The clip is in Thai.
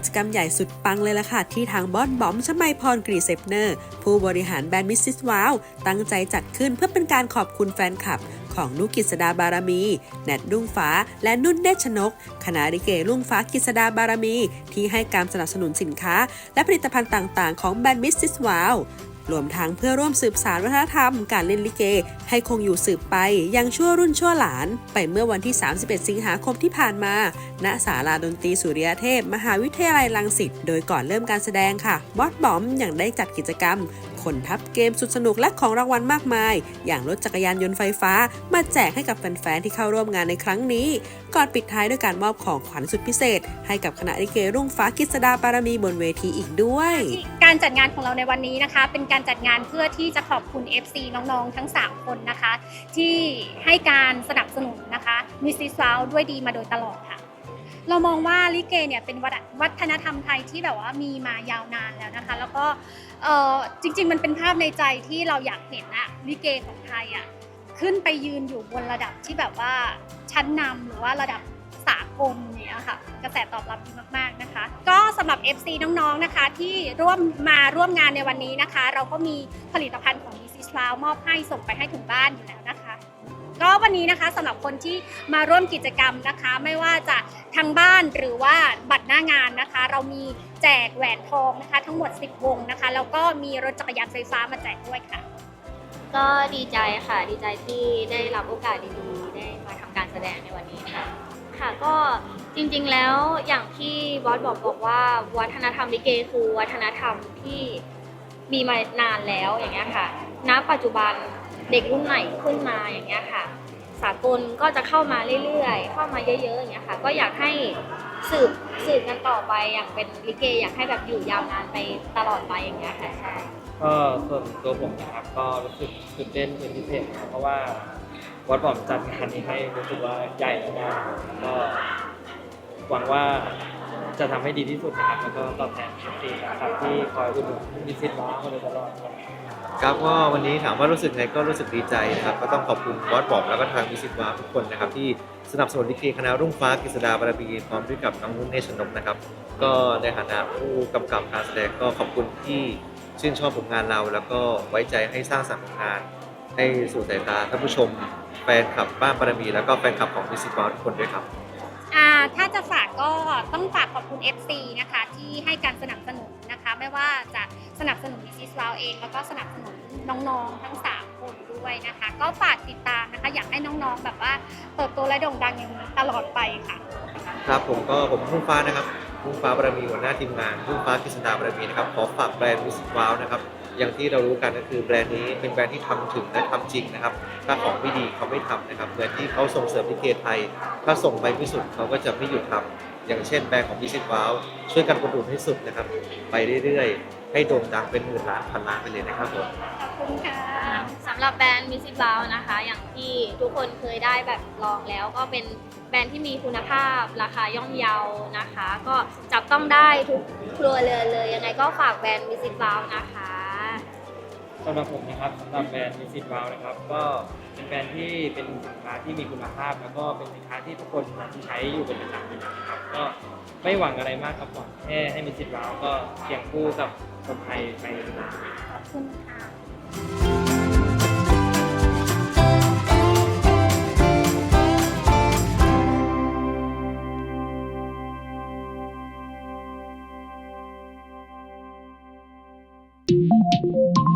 กิจกรรมใหญ่สุดปังเลยล่ะค่ะ ที่ทางบอสบอมชมัยพรกรีเซปเนอร์ ผู้บริหารแบรนด์มิสซิสวาว ตั้งใจจัดขึ้นเพื่อเป็นการขอบคุณแฟนคลับ ของนุกิษดาบารมี แนทรุ่งฟ้า และนุ่นเนชนก คณะริเกลุ่งฟ้ากิษดาบารมี ที่ให้การสนับสนุนสินค้า และผลิตภัณฑ์ต่างๆ ของแบรนด์มิสซิสวาว รวมทั้งเพื่อร่วมสืบสารวัฒนธรรมการเล่นลิเก ให้คงอยู่สืบไป ยังชั่วรุ่นชั่วหลาน ไปเมื่อวันที่ 31 สิงหาคมที่ผ่านมา ณศาลาดนตรีสุริยเทพ มหาวิทยาลัยรังสิตโดยก่อนเริ่มการแสดงค่ะบอสบอมยังได้จัดกิจกรรม ขนทับเกมสุดสนุกและของรางวัลมากมาย อย่างรถจักรยานยนต์ไฟฟ้า มาแจกให้กับแฟนๆที่เข้าร่วมงานในครั้งนี้ ก่อนปิดท้ายด้วยการมอบของขวัญสุดพิเศษ ให้กับคณะลิเกรุ่งฟ้ากิษดาบารมีบนเวทีอีกด้วย การจัดงานของเราในวันนี้นะคะ เป็นการจัดงานเพื่อที่จะขอบคุณ FC น้องๆ ทั้ง 3 คนนะคะ ที่ให้การสนับสนุนนะคะมิสซิสวาวด้วยดีมาโดยตลอดค่ะ เรามองว่าลิเกเนี่ยเป็นวัฒนธรรมไทยที่แบบว่ามีมายาวนานแล้วนะคะ แล้วก็จริง ๆ มันเป็นภาพในใจที่เราอยากเห็นอะลิเกของไทยอะขึ้นไปยืนอยู่บนระดับที่แบบว่าชั้นนำหรือว่าระดับสากลเนี่ยค่ะกระแสตอบรับดีมากๆนะคะ ก็สำหรับ FC น้องๆนะคะ ที่ร่วมมาร่วมงานในวันนี้นะคะ เราก็มีผลิตภัณฑ์ของ Mrs. Wow มอบให้ส่งไปให้ถึงบ้านอยู่แล้วนะคะ ก็วันนี้นะคะสำหรับคนที่มาร่วมกิจกรรมนะคะ ไม่ว่าจะทางบ้านหรือว่าบัตรหน้างานนะคะ เรามีแจกแหวนทองนะคะ ทั้งหมด 10 วงนะคะ แล้วก็มีรถจักรยานไฟฟ้ามาแจกด้วยค่ะ ก็ดีใจค่ะดีใจที่ได้รับโอกาสดีๆได้มาทำการแสดงในวันนี้ค่ะ ค่ะก็จริงๆแล้วอย่างที่บอสบอกบอกว่า วัฒนธรรมลิเกคือวัฒนธรรมที่มีมานานแล้วอย่างเงี้ยค่ะ ณ ปัจจุบัน เด็กรุ่นใหม่ขึ้นมาอย่างเงี้ยค่ะ สากลก็จะเข้ามาเรื่อยๆ เข้ามาเยอะๆอย่างเงี้ยค่ะ ก็อยากให้สืบสืบกันต่อไปอย่างเป็นลิเกอยากให้แบบอยู่ยาวนานไปตลอดไปอย่างเงี้ยค่ะใช่ก็ส่วนตัวผมนะครับก็รู้สึกตื่นเต้นเป็นพิเศษนะครับเพราะว่าวัดบอมจัดงานนี้ให้รู้สึกว่าใหญ่มากก็หวังว่าจะทำให้ดีที่สุดนะครับแล้วก็ตอบแทนทุกทีนะครับที่คอยอุดหนุนมิสซิสว้ามาโดยตลอด ครับก็วันนี้ถามว่ารู้สึกไงก็รู้สึกดีใจนะครับก็ต้องขอบคุณบอสบอมแล้วก็ทางมิสิตวาทุกคนนะครับที่สนับสนุนลิเกคณะรุ่งฟ้ากฤษดาบารมีพร้อมด้วยกับน้องนุ่นเนชนกนะครับก็ในฐานะผู้กำกับการแสดงก็ขอบคุณที่ชื่นชอบผลงานเรา แล้วก็ไว้ใจให้สร้างสรรค์ผลงาน ให้สู่สายตาท่านผู้ชมแฟนคลับบ้านบารมี แล้วก็แฟนคลับของมิสิตวาทุกคนด้วยครับอ่าถ้าจะฝากก็ต้องฝากขอบคุณ FC นะคะที่ให้การสนับสนุน ไม่ว่าจะสนับสนุน Mrs. Wow เอง แล้วก็สนับสนุนน้องๆทั้ง 3 คนด้วยนะคะ ก็ฝากติดตามนะคะ อยากให้น้องๆแบบว่าเติบโตและโด่งดังอย่างนี้ตลอดไปค่ะ ครับผมก็ผมพุ่งฟ้านะครับพุ่งฟ้าบารมีหัวหน้าทีมงานพุ่งฟ้ากฤษดาบารมีนะครับขอฝากแบรนด์มิสว้าวนะครับอย่างที่เรารู้กันก็คือแบรนด์นี้เป็นแบรนด์ที่ทำถึงและทำจริงนะครับ ถ้าของไม่ดีเขาไม่ทำนะครับเหมือนที่เขาส่งเสริมลิเกไทย ถ้าส่งไปไม่สุดเขาก็จะไม่หยุดทำ อย่างเช่นแบรนด์ของมิสว้าวช่วยกันกดดุนให้สุดนะครับ ไปเรื่อยๆ ให้โด่งดังเป็นหมื่นล้านพันล้านไปเลยนะครับผมขอบคุณค่ะสำหรับแบรนด์มิสิบาวนะคะ อย่างที่ทุกคนเคยได้แบบลองแล้ว ก็เป็นแบรนด์ที่มีคุณภาพราคาย่อมเยานะคะ ก็จับต้องได้ทุกครัวเรือนเลยยังไงก็ฝากแบรนด์มิสิบาวนะคะ สำหรับผมนะครับสำหรับแบรนด์มิสซิสว้านะครับ ก็เป็นแบรนด์ที่เป็นสินค้าที่มีคุณภาพ แล้วก็เป็นสินค้าที่ทุกคนใช้อยู่เป็นประจำอยู่แล้วนะครับ ก็ไม่หวังอะไรมากครับหวังแค่ให้มิสซิสว้าก็เคียงคู่กับคนไทยไปนานๆ ขอบคุณค่ะ Thank